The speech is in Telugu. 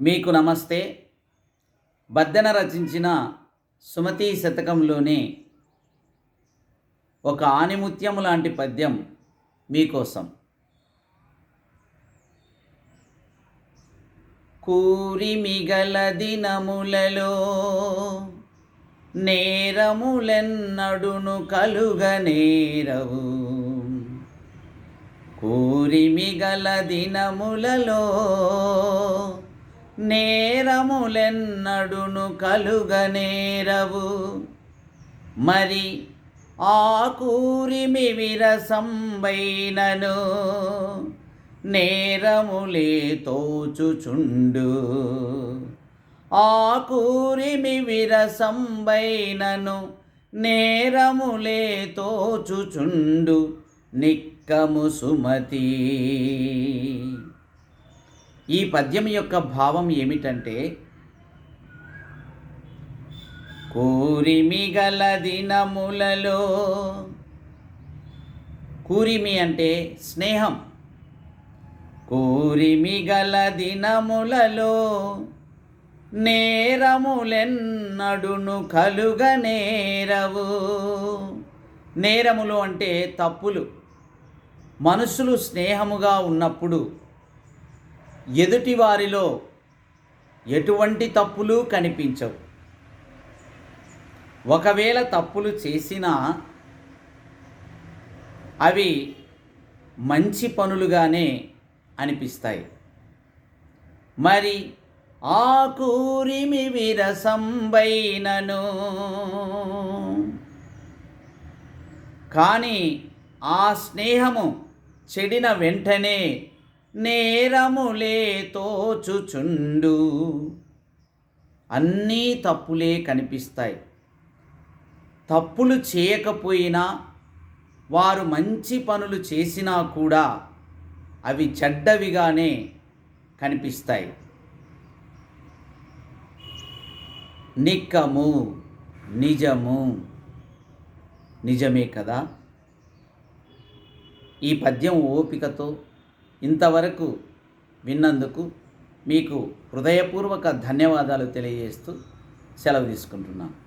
మీకు నమస్తే. బద్దెన రచించిన సుమతి శతకంలోని ఒక ఆనిముత్యము లాంటి పద్యం మీకోసం. కూరిమిగల దినములలో నేరములెన్నడును కలుగనేరవు కూరిమిగల దినములలో నేరములెన్నడును కలుగనేరవు మరి ఆ కూరిమి విరసంబైనను నేరములే తోచుచుండు. ఆ కూరిమి విరసంబైనను నేరములే తోచుచుండు. నిక్కము సుమతి. ఈ పద్యం యొక్క భావం ఏమిటంటే కూరిమి గల దినములలో కూరిమి అంటే స్నేహం. కూరిమి గల దినములలో నేరములెన్నడును కలుగ నేరవు. నేరములు అంటే తప్పులు. మనుషులు స్నేహముగా ఉన్నప్పుడు ఎదుటి వారిలో ఎటువంటి తప్పులు కనిపించవు. ఒకవేళ తప్పులు చేసినా అవి మంచి పనులుగానే అనిపిస్తాయి. మరి ఆ కూరిమి విరసంబైనను కానీ ఆ స్నేహము చెడిన వెంటనే నేరములే తోచుచుండు. అన్నీ తప్పులే కనిపిస్తాయి. తప్పులు చేయకపోయినా వారు మంచి పనులు చేసినా కూడా అవి చెడ్డవిగానే కనిపిస్తాయి. నిక్కము నిజము. నిజమే కదా? ఈ పద్యం ఓపికతో ఇంతవరకు విన్నందుకు మీకు హృదయపూర్వక ధన్యవాదాలు తెలియజేస్తూ సెలవు తీసుకుంటున్నాను.